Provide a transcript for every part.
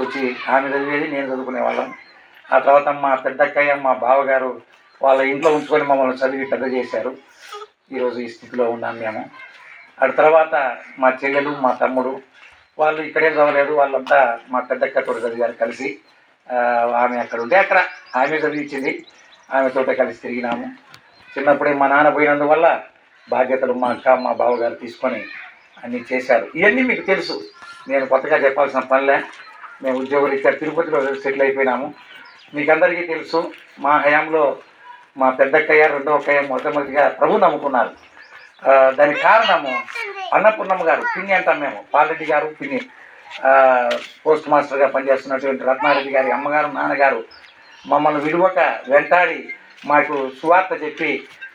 వచ్చి ఆమె చదివేది నేను చదువుకునే వాళ్ళం. ఆ తర్వాత మా పెద్దక్కయ్య మా బావగారు వాళ్ళ ఇంట్లో ఉంచుకొని మమ్మల్ని చదివి పెద్ద చేశారు. ఈరోజు ఈ స్థితిలో ఉన్నాం మేము. ఆ తర్వాత మా చెల్లెలు మా తమ్ముడు వాళ్ళు ఇక్కడేం చదవలేదు. వాళ్ళంతా మా పెద్దక్క తోట చదివారు కలిసి. ఆమె అక్కడ ఉంటే అక్కడ ఆమె చదివించింది. ఆమెతోట కలిసి తిరిగినాము. చిన్నప్పుడే మా నాన్న పోయినందువల్ల బాధ్యతలు మా అక్క మా బావగారు తీసుకొని అన్నీ చేశారు. ఇవన్నీ మీకు తెలుసు. నేను కొత్తగా చెప్పాల్సిన పనిలే. మేము ఉద్యోగరీత్యా తిరుపతిలో సెటిల్ అయిపోయినాము. మీకు అందరికీ తెలుసు మా హయాంలో మా పెద్దక్కయ్య రెండో అక్కయ్య మొట్టమొదటిగా ప్రభు నమ్ముకున్నారు. దానికి కారణము అన్నపూర్ణమ్మ గారు పిన్ని అంటాం మేము పాలరెడ్డి గారు పిన్ని. పోస్ట్ మాస్టర్గా పనిచేస్తున్నటువంటి రత్నారెడ్డి గారి అమ్మగారు నాన్నగారు మమ్మల్ని విడువక వెంటాడి మాకు సువార్త చెప్పి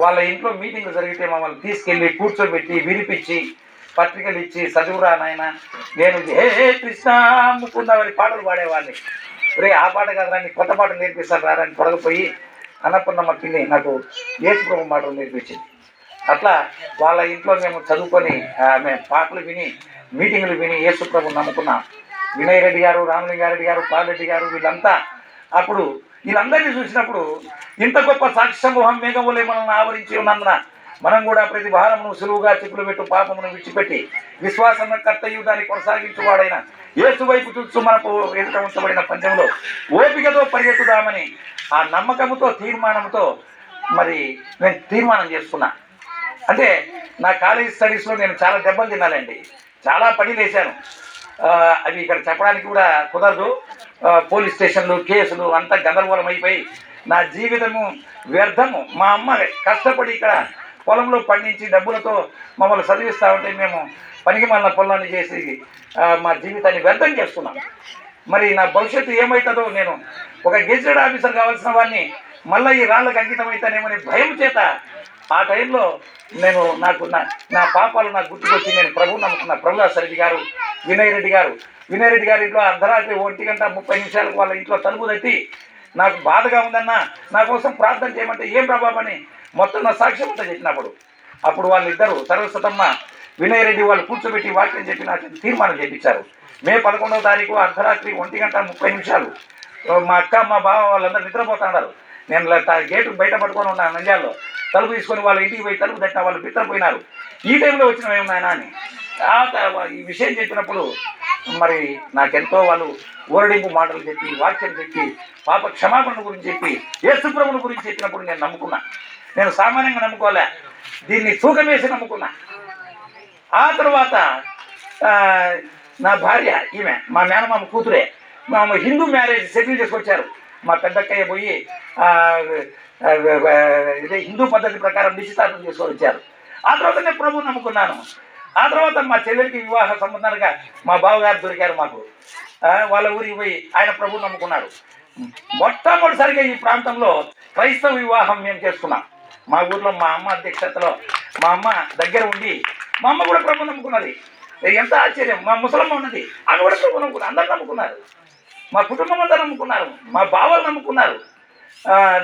వాళ్ళ ఇంట్లో మీటింగ్ జరిగితే మమ్మల్ని తీసుకెళ్ళి కూర్చోబెట్టి వినిపించి పత్రికలు ఇచ్చి చదువురా నాయన. నేను హే హే కృష్ణ ముకుందామని పాటలు పాడేవాడిని. రే ఆ పాట కాదురా నీకు కొత్త పాటలు నేర్పిస్తాను రా అని పొడగపోయి అన్నపూర్ణమ్మ పిన్ని నాకు యేసుప్రభు మాటలు నేర్పించింది. అట్లా వాళ్ళ ఇంట్లో మేము చదువుకొని మేము పాటలు విని మీటింగ్లు విని యేసుప్రభు నమ్ముకున్నాం. వినయ్ రెడ్డి గారు రామలింగారెడ్డి గారు పాలరెడ్డి గారు వీళ్ళంతా అప్పుడు వీళ్ళందరినీ చూసినప్పుడు ఇంత గొప్ప సాక్షి సమూహం మేఘములే మనల్ని ఆవరించి ఉన్నందున మనం కూడా ప్రతి భారమును సులువుగా చిక్కులు పెట్టు పాపమును విడిచిపెట్టి విశ్వాసం కర్తయుగాన్ని కొనసాగించువాడైన ఏసు వైపు చూస్తూ మనకు ఎదుట ఉంచబడిన పంచంలో ఓపికతో పరిగెత్తుదామని ఆ నమ్మకముతో తీర్మానంతో మరి నేను తీర్మానం చేసుకున్నా అంటే నా కాలేజ్ స్టడీస్లో నేను చాలా దెబ్బలు తినాలండి చాలా పని లేశాను అవి ఇక్కడ చెప్పడానికి కూడా కుదరదు. పోలీస్ స్టేషన్లు కేసులు అంతా గందరగోళం అయిపోయి నా జీవితము వ్యర్థము. మా అమ్మ కష్టపడి ఇక్కడ పొలంలో పండించి డబ్బులతో మమ్మల్ని చదివిస్తూ ఉంటే మేము పనికి మళ్ళీ పొలాన్ని చేసి మా జీవితాన్ని వ్యర్థం చేస్తున్నాం. మరి నా భవిష్యత్తు ఏమవుతుందో నేను ఒక గెజిటెడ్ ఆఫీసర్ కావాల్సిన వాడిని మళ్ళీ ఈ రాళ్ళకి అంకితం అవుతానేమని భయం చేత ఆ టైంలో నేను నాకు నా నా పాపాలు నాకు గుర్తుకొచ్చి నేను ప్రభు నమ్ముకున్న ప్రభుదాస్ రెడ్డి గారు వినయ్ రెడ్డి గారు వినయ్ రెడ్డి గారి ఇంట్లో అర్ధరాత్రి ఒంటి గంట ముప్పై నిమిషాలకు వాళ్ళ ఇంట్లో తలుపు తట్టి నాకు బాధగా ఉందన్నా నా కోసం ప్రార్థన చేయమంటే ఏం ప్రభావం అని మొత్తం నా సాక్ష్యం అంతా చెప్పినప్పుడు అప్పుడు వాళ్ళిద్దరు సర్వస్వతమ్మ వినయ్ రెడ్డి వాళ్ళు కూర్చోబెట్టి వాక్యం చెప్పి నాకు తీర్మానం చేయించారు మే పదకొండవ తారీఖు అర్ధరాత్రి ఒంటి గంట ముప్పై నిమిషాలు. మా అక్క మా బావ వాళ్ళందరూ నిద్రపోతున్నారు నేను గేటు బయట పట్టుకొని ఉన్నాను నంద్యాలలో తలుపు తీసుకొని వాళ్ళ ఇంటికి పోయి తలుపు తట్టిన వాళ్ళు బిత్తరపోయినారు ఈ టైంలో వచ్చిన ఏమన్నా అని ఆ త- ఈ విషయం చెప్పినప్పుడు మరి నాకెంతో వాళ్ళు ఊరడింపు మాటలు చెప్పి వాక్యం చెప్పి పాప క్షమాపణ గురించి చెప్పి యేసుప్రభుని గురించి చెప్పినప్పుడు నేను నమ్ముకున్నా. నేను సామాన్యంగా నమ్ముకోలే. దీన్ని తూకం వేసి నమ్ముకున్నా. ఆ తర్వాత నా భార్య ఈమె మా మేనమామ కూతురే మా హిందూ మ్యారేజ్ సెటిల్ చేసుకొచ్చారు. మా పెద్దక్కయ్య పోయి ఇదే హిందూ పద్ధతి ప్రకారం నిశ్చితార్థం చేసుకొని వచ్చారు. ఆ తర్వాత నేను ప్రభు నమ్ముకున్నాను. ఆ తర్వాత మా చెల్లెలికి వివాహ సంబంధాలుగా మా బావగారు దొరికారు మాకు. వాళ్ళ ఊరికి పోయి ఆయన ప్రభు నమ్ముకున్నారు. మొట్టమొదటిసారిగా ఈ ప్రాంతంలో క్రైస్తవ వివాహం మేము చేసుకున్నాం. మా ఊర్లో మా అమ్మ అధ్యక్షతలో మా అమ్మ దగ్గర ఉండి మా అమ్మ కూడా ప్రభు నమ్ముకున్నది. ఎంత ఆశ్చర్యం. మా ముసలమ్మ ఉన్నది. ఆమె కూడా ప్రభు నమ్ముకున్నారు. అందరు నమ్ముకున్నారు. మా కుటుంబం అంతా నమ్ముకున్నారు. మా బావలు నమ్ముకున్నారు.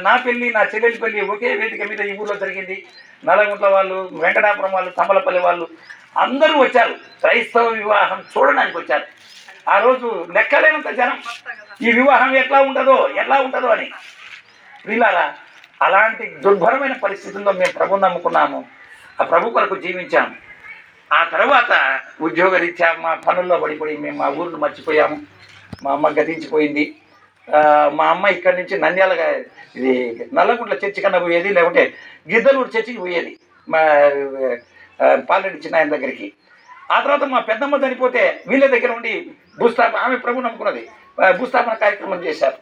నా పెళ్ళి నా చెల్లెలి పెళ్ళి ఒకే వేదిక మీద ఈ ఊర్లో జరిగింది. నల్లగుంట్ల వాళ్ళు వెంకటాపురం వాళ్ళు తమలపల్లి వాళ్ళు అందరూ వచ్చారు. క్రైస్తవ వివాహం చూడడానికి వచ్చారు. ఆ రోజు లెక్కలేనంత జనం. ఈ వివాహం ఎట్లా ఉంటుందో ఎట్లా ఉంటుందో అని. వీళ్ళారా? అలాంటి దుర్భరమైన పరిస్థితుల్లో మేము ప్రభు నమ్ముకున్నాము. ఆ ప్రభు కొరకు జీవించాము ఆ తర్వాత ఉద్యోగరీత్యా మా పనుల్లో పడిపోయి మేము మా ఊరిని మర్చిపోయాము. మా అమ్మ గతించిపోయింది. మా అమ్మ ఇక్కడి నుంచి నంద్యాల ఇది నల్లగుంట్ల చర్చి కన్నా పోయేది లేకుంటే గిద్దలూరు చర్చికి పోయేది. మా ఆ, పాలెడ్డి చిన్న ఆయన దగ్గరికి. ఆ తర్వాత మా పెద్దమ్మ చనిపోతే వీళ్ళ దగ్గర ఉండి భూస్థాపన ఆమె ప్రభు నమ్ముకున్నది. భూస్థాపన కార్యక్రమం చేశారు.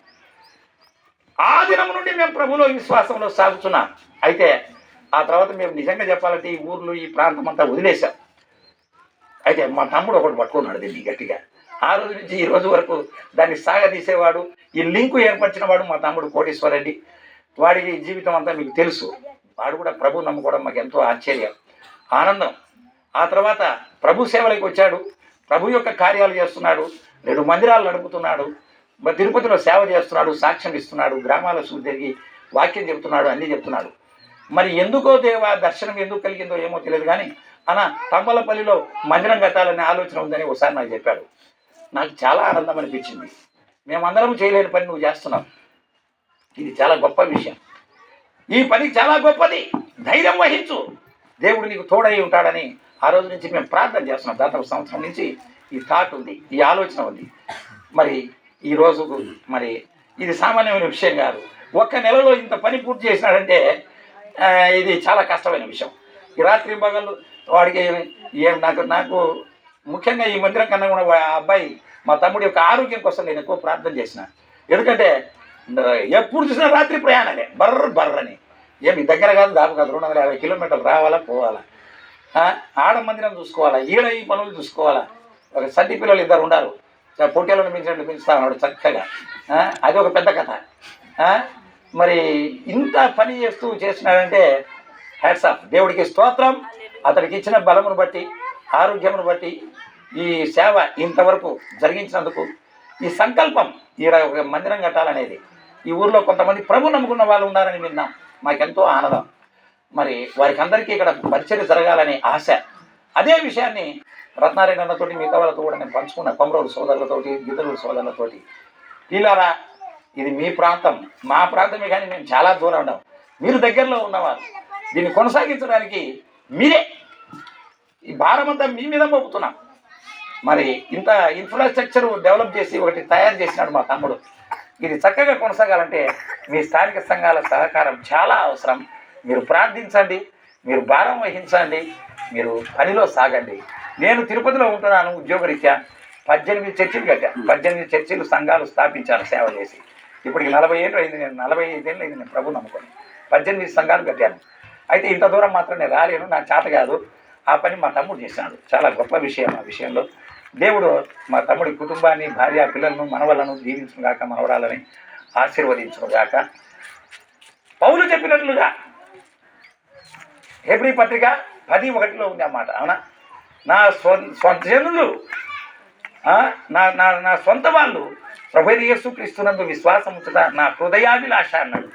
ఆ దినం నుండి మేము ప్రభులో విశ్వాసంలో సాగుతున్నాం. అయితే ఆ తర్వాత మేము నిజంగా చెప్పాలంటే ఈ ఊర్లో ఈ ప్రాంతం అంతా వదిలేశాం. అయితే మా తమ్ముడు ఒకటి పట్టుకున్నాడు దీన్ని గట్టిగా. ఆ రోజు నుంచి ఈ రోజు వరకు దాన్ని సాగదీసేవాడు ఈ లింకు ఏర్పరిచిన వాడు మా తమ్ముడు కోటేశ్వరరెడ్డి. వాడికి జీవితం అంతా మీకు తెలుసు. వాడు కూడా ప్రభు నమ్ముకోవడం మాకు ఎంతో ఆశ్చర్యం ఆనందం. ఆ తర్వాత ప్రభు సేవలకు వచ్చాడు. ప్రభు యొక్క కార్యాలు చేస్తున్నాడు. రెండు మందిరాలు నడుపుతున్నాడు. మరి తిరుపతిలో సేవ చేస్తున్నాడు సాక్ష్యం ఇస్తున్నాడు గ్రామాల చుట్టూ తిరిగి వాక్యం చెప్తున్నాడు అన్నీ చెప్తున్నాడు మరి ఎందుకో దేవా దర్శనం ఎందుకు కలిగిందో ఏమో తెలియదు కానీ అన్న తంబలపల్లిలో మందిరం కట్టాలనే ఆలోచన ఉందని ఒకసారి నాకు చెప్పాడు. నాకు చాలా ఆనందం అనిపించింది. మేమందరం చేయలేని పని నువ్వు చేస్తున్నావు. ఇది చాలా గొప్ప విషయం. ఈ పని చాలా గొప్పది. ధైర్యం వహించు. దేవుడు నీకు తోడై ఉంటాడని ఆ రోజు నుంచి మేము ప్రార్థన చేస్తున్నాం. దాదాపు సంవత్సరం నుంచి ఈ థాట్ ఉంది ఈ ఆలోచన ఉంది. మరి ఈ రోజు మరి ఇది సామాన్యమైన విషయం కాదు. ఒక్క నెలలో ఇంత పని పూర్తి చేసినాడంటే ఇది చాలా కష్టమైన విషయం. ఈ రాత్రి పగలు వాడికి ఏం నాకు నాకు ముఖ్యంగా ఈ మందిరం కన్నా కూడా ఆ అబ్బాయి మా తమ్ముడి యొక్క ఆరోగ్యం కోసం నేను ఎక్కువ ప్రార్థన చేసిన. ఎందుకంటే ఎప్పుడు చూసినా రాత్రి ప్రయాణాలే బర్ర బర్రని. ఏమి దగ్గర కాదు దాపు కాదు రెండు వందల యాభై కిలోమీటర్లు రావాలా పోవాలా? ఆడ మందిరం చూసుకోవాలా ఈడ ఈ పనులు చూసుకోవాలా? ఒక సంటి పిల్లలు ఇద్దరు ఉన్నారు. పొట్టేలను పెంచినట్లు పెంచుతా ఉన్నాడు చక్కగా. అది ఒక పెద్ద కథ. మరి ఇంత పని చేస్తూ చేసినాడంటే హ్యాట్స్ ఆఫ్. దేవుడికి స్తోత్రం అతడికి ఇచ్చిన బలమును బట్టి ఆరోగ్యమును బట్టి ఈ సేవ ఇంతవరకు జరిగించినందుకు ఈ సంకల్పం ఈ ఒక మందిరం కట్టాలనేది. ఈ ఊర్లో కొంతమంది ప్రభు నమ్ముకున్న వాళ్ళు ఉన్నారని విన్నాం. మాకెంతో ఆనందం. మరి వారికి అందరికీ ఇక్కడ పరిచయం జరగాలనే ఆశ. అదే విషయాన్ని రత్నారాయణ అన్నతోటి మిగతా వాళ్ళతో కూడా నేను పంచుకున్న. కొమరోలు సోదరులతోటి గిద్దరుడు సోదరులతోటి. వీళ్ళారా ఇది మీ ప్రాంతం. మా ప్రాంతమే కానీ మేము చాలా దూరం ఉన్నాం. మీరు దగ్గరలో ఉన్నవారు. దీన్ని కొనసాగించడానికి మీరే ఈ భారం అంతా మీ మీద మోపుతున్నాం. మరి ఇంత ఇన్ఫ్రాస్ట్రక్చర్ డెవలప్ చేసి ఒకటి తయారు చేసినాడు మా తమ్ముడు. ఇది చక్కగా కొనసాగాలంటే మీ స్థానిక సంఘాల సహకారం చాలా అవసరం. మీరు ప్రార్థించండి. మీరు భారం వహించండి మీరు పనిలో సాగండి. నేను తిరుపతిలో ఉంటున్నాను ఉద్యోగరీత్యా. పద్దెనిమిది చర్చిలు కట్టా పద్దెనిమిది చర్చిలు సంఘాలు స్థాపించాను సేవ చేసి. ఇప్పటికి నలభై ఏళ్ళు అయింది నేను నలభై ఐదేళ్ళు అయింది నేను ప్రభు నమ్ముకొని. పద్దెనిమిది సంఘాలు కట్టాను. అయితే ఇంత దూరం మాత్రం నేను రాలేను నా చేత కాదు. ఆ పని మా తమ్ముడు చేశాడు. చాలా గొప్ప విషయం ఆ విషయంలో. దేవుడు మా తమ్ముడి కుటుంబాన్ని భార్య పిల్లలను మనవలను దీవించుగాక మనవరాలని ఆశీర్వదించుగాక పౌలు చెప్పినట్లుగా హెబ్రి పత్రిక పది ఒకటిలో ఉంది అన్నమాట అవునా? నా స్వ సొంత జనులు నా నా నా సొంత వాళ్ళు ప్రభు యేసు క్రీస్తునందు విశ్వాసం ఉంచుట నా హృదయాభిలాష అన్నాడు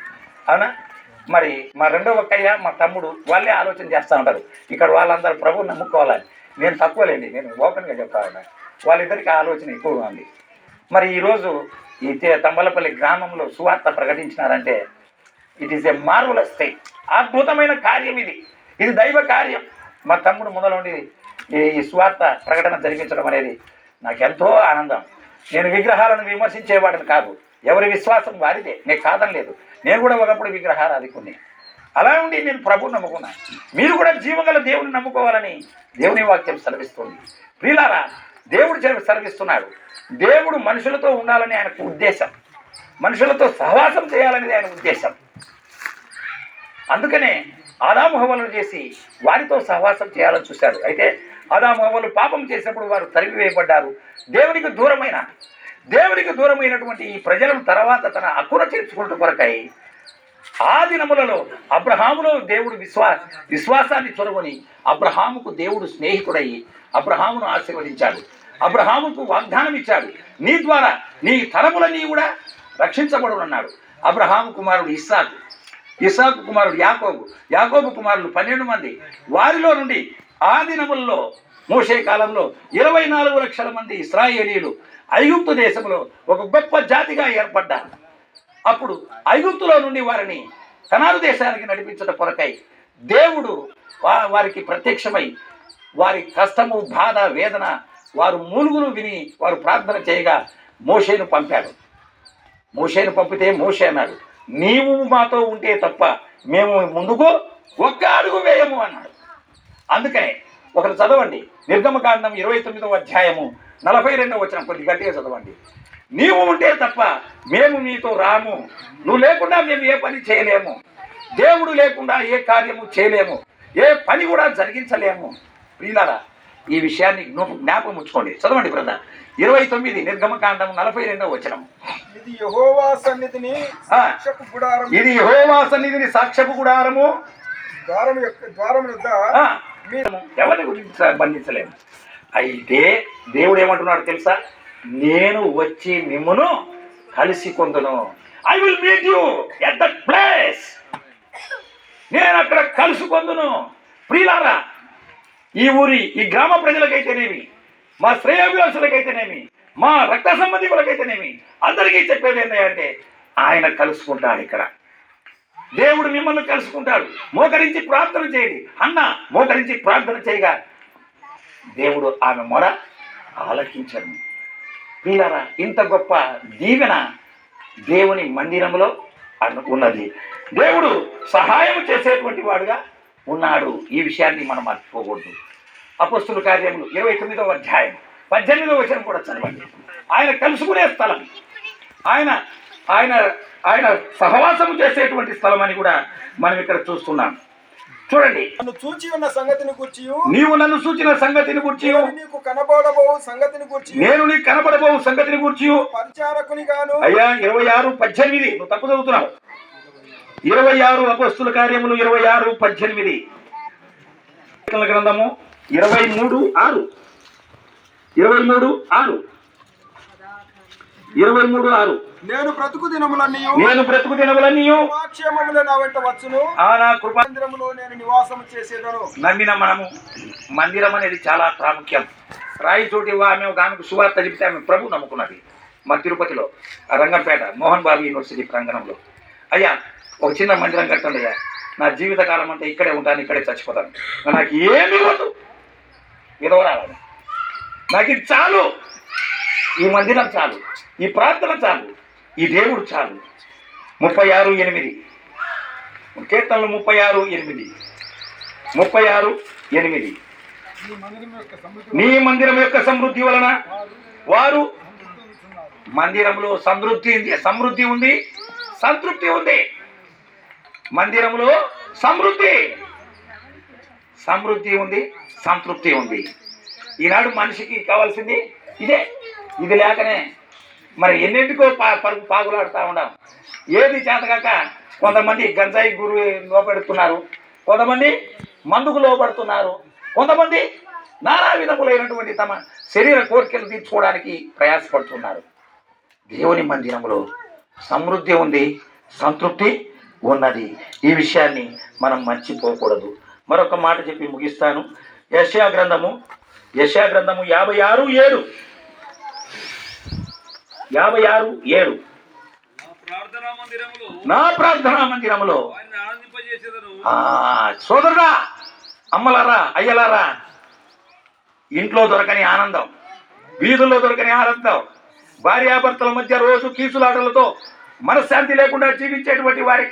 అవునా? మరి మా రెండో ఒక్కయ్య మా తమ్ముడు వాళ్ళే ఆలోచన చేస్తూ ఉంటారు. ఇక్కడ వాళ్ళందరూ ప్రభు నమ్ముకోవాలని. నేను తక్కువలేండి నేను ఓపెన్గా చెప్తా వాళ్ళిద్దరికీ వాళ్ళిద్దరికి ఆలోచన ఎక్కువగా ఉంది. మరి ఈరోజు ఈ తంబలపల్లి గ్రామంలో సువార్త ప్రకటించినారంటే it is a marvellous thing అద్భుతమైన కార్యం ఇది. ఇది దైవ కార్యం. మా తమ్ముడు మొదలుండి ఈ ఈ స్వార్థ ప్రకటన జరిపించడం అనేది నాకు ఎంతో ఆనందం. నేను విగ్రహాలను విమర్శించేవాడిని కాదు. ఎవరి విశ్వాసం వారిదే. నేను కాదని లేదు. నేను కూడా ఒకప్పుడు విగ్రహారాధికుని అలా ఉండి నేను ప్రభుని నమ్ముకున్నాను మీరు కూడా జీవగల దేవుని నమ్ముకోవాలని దేవుని వాక్యం సెలవిస్తుంది. ప్రియులారా దేవుడు చె- సెలవిస్తున్నాడు. దేవుడు మనుషులతో ఉండాలని ఆయనకు ఉద్దేశం. మనుషులతో సహవాసం చేయాలనేది ఆయన ఉద్దేశం. అందుకనే ఆదాము హవలను చేసి వారితో సహవాసం చేయాలని చూశాడు అయితే ఆదాము హవలు పాపం చేసినప్పుడు వారు తరిమివేయబడ్డారు దేవునికి దూరమైన దేవునికి దూరమైనటువంటి ఈ ప్రజలను తర్వాత తన అక్కున చేర్చుకుంటూ కొరకై ఆ దినములలో అబ్రహాములో దేవుడు విశ్వా విశ్వాసాన్ని చొరవని అబ్రహాముకు దేవుడు స్నేహితుడయ్యి అబ్రహామును ఆశీర్వదించాడు. అబ్రహాముకు వాగ్దానం ఇచ్చాడు. నీ ద్వారా నీ తరములన్నీ కూడా రక్షించబడునన్నాడు. అబ్రహాము కుమారుడు ఇస్సాకు ఇసాకు కుమారుడు యాకోబు. యాకోబు కుమారులు పన్నెండు మంది. వారిలో నుండి ఆ దినముల్లో మోషే కాలంలో ఇరవై నాలుగు లక్షల మంది ఇస్రాయేలీలు ఐగుప్తు దేశంలో ఒక గొప్ప జాతిగా ఏర్పడ్డారు. అప్పుడు ఐగుప్తులో నుండి వారిని కనాడు దేశానికి నడిపించడం కొరకై దేవుడు వా- వారికి ప్రత్యక్షమై వారి కష్టము బాధ వేదన వారు మూలుగులు విని వారు ప్రార్థన చేయగా మోషేను పంపాడు. మోషేను పంపితే మోషే అన్నాడు నీవు మాతో ఉంటే తప్ప మేము ముందుకు ఒక్క అడుగు వేయము అన్నాడు. అందుకనే ఒకరు చదవండి. నిర్గమకాండం ఇరవై తొమ్మిదవ అధ్యాయము నలభై రెండవ వచ్చిన కొద్ది గట్టిగా చదవండి. నీవు ఉంటే తప్ప మేము నీతో రాము. నువ్వు లేకుండా మేము ఏ పని చేయలేము. దేవుడు లేకుండా ఏ కార్యము చేయలేము. ఏ పని కూడా జరిగించలేము. ప్రియులారా ఈ విషయాన్ని జ్ఞాప- జ్ఞాపకం ఉంచుకోండి. చదవండి బ్రదర్. ఇరవై తొమ్మిది నిర్గమకాండం నలభై రెండవ వచనం. ఇది యెహోవా సన్నిధిని ఇది యెహోవా సన్నిధిని సాక్ష్యపు గుడారము. ద్వారం యొక్క ద్వారం ఎవరి గురించి బంధించలేము. అయితే దేవుడు ఏమంటున్నాడు తెలుసా? నేను వచ్చి మిమ్మును కలిసి కొందును I will meet you at that place నేను అక్కడ కలుసుకొందును ప్రియులారా ఈ ఊరి ఈ గ్రామ ప్రజలకైతేనేమి మా శ్రేయాభిలాషులకైతేనేమి మా రక్త సంబంధికులకైతేనేమి అందరికీ చెప్పేది ఏంటంటే ఆయన కలుసుకుంటాడు ఇక్కడ. దేవుడు మిమ్మల్ని కలుసుకుంటాడు. మోకరించి ప్రార్థన చేయండి. అన్న మోకరించి ప్రార్థన చేయగా దేవుడు ఆమె మొర ఆలకించను. పిల్లరా ఇంత గొప్ప దీవెన దేవుని మందిరంలో అన్న- ఉన్నది. దేవుడు సహాయం చేసేటువంటి వాడుగా ఉన్నాడు. ఈ విషయాన్ని మనం మర్చిపోకూడదు. అపస్తుల కార్యములు ఇరవై తొమ్మిదవ అధ్యాయం పద్దెనిమిదవ వచనం కూడా చదవండి. ఆయన కలుసుకునే స్థలం. ఆయన ఆయన ఆయన సహవాసము చేసేటువంటి స్థలం అని కూడా మనం ఇక్కడ చూస్తున్నాం. చూడండి. నన్ను చూచి ఉన్న సంగతిని గుర్చి నీవు నన్ను సూచిన సంగతిని గుర్చి నీకు కనబడబో సంగతిని గుర్చి నేను నీ కనపడబోవు సంగతిని గుర్చి పరిచారకుని గాను అయ్యా ఇరవై ఆరు పద్దెనిమిది. నువ్వు తప్పు చదువుతున్నావు. ఇరవై ఆరు అపస్తుల కార్యములు ఇరవై ఆరు పద్దెనిమిది. గ్రంథము ఇరవై మూడు ఆరు. ఇరవై మూడు ఆరు. ఇరవై మూడు ఆరు. నేను బ్రతుకు దినములన్నీ నేను బ్రతుకు దినములన్నీయు క్షేమములు నా వెంట వచ్చును. ఆ నా కృప మందిరములో నేను నివాసం చేసేదను. నమ్మిన మనము మందిరం అనేది చాలా ప్రాముఖ్యం. రాయి చోటి ఆమె ఒక ఆమెకు సువార్త చెప్తే ఆమె ప్రభు నమ్ముకున్నది. మా తిరుపతిలో రంగంపేట మోహన్ బాబు యూనివర్సిటీ ప్రాంగణంలో. అయ్యా ఒక చిన్న మందిరం కట్టండి అయ్యా. నా జీవితకాలం అంతా ఇక్కడే ఉంటాను ఇక్కడే చచ్చిపోతాను. నాకు ఏమి ఇవ్వదు విధవరాలని నాకు ఇది చాలు. ఈ మందిరం చాలు. ఈ ప్రార్థన చాలు. ఈ దేవుడు చాలు. ముప్పై ఆరు ఎనిమిది. కీర్తనలు ముప్పై ఆరు ఎనిమిది. ముప్పై ఆరు ఎనిమిది. నీ మందిరం యొక్క సమృద్ధి వలన వారు మందిరంలో సమృద్ధి ఉంది సమృద్ధి ఉంది. సంతృప్తి ఉంది. మందిరంలో సమృద్ధి. సమృద్ధి ఉంది సంతృప్తి ఉంది. ఈనాడు మనిషికి కావాల్సింది ఇదే. ఇది లేకనే మరి ఎన్నింటికో పా పరుగు పాగులాడుతూ ఉన్నాం. ఏది చేతగాక కొంతమంది గంజాయి గురు లోపెడుతున్నారు కొంతమంది మందుకు లోపడుతున్నారు కొంతమంది నానా విధములైనటువంటి తమ శరీర కోరికలు తీర్చుకోవడానికి ప్రయాసపడుతున్నారు. దేవుని మందిరంలో సమృద్ధి ఉంది సంతృప్తి ఉన్నది. ఈ విషయాన్ని మనం మర్చిపోకూడదు. మరొక మాట చెప్పి ముగిస్తాను. యశా గ్రంథము యశా గ్రంథము యాభై ఆరు ఏడు. యాభై ఆరు ఏడు. నా ప్రార్థనా మందిరములో వారిని సోదరుడా అమ్మలారా అయ్యలారా ఇంట్లో దొరకని ఆనందం వీధుల్లో దొరకని ఆనందం భార్యాభర్తల మధ్య రోజు కీసులాటలతో మనశ్శాంతి లేకుండా జీవించేటువంటి వారికి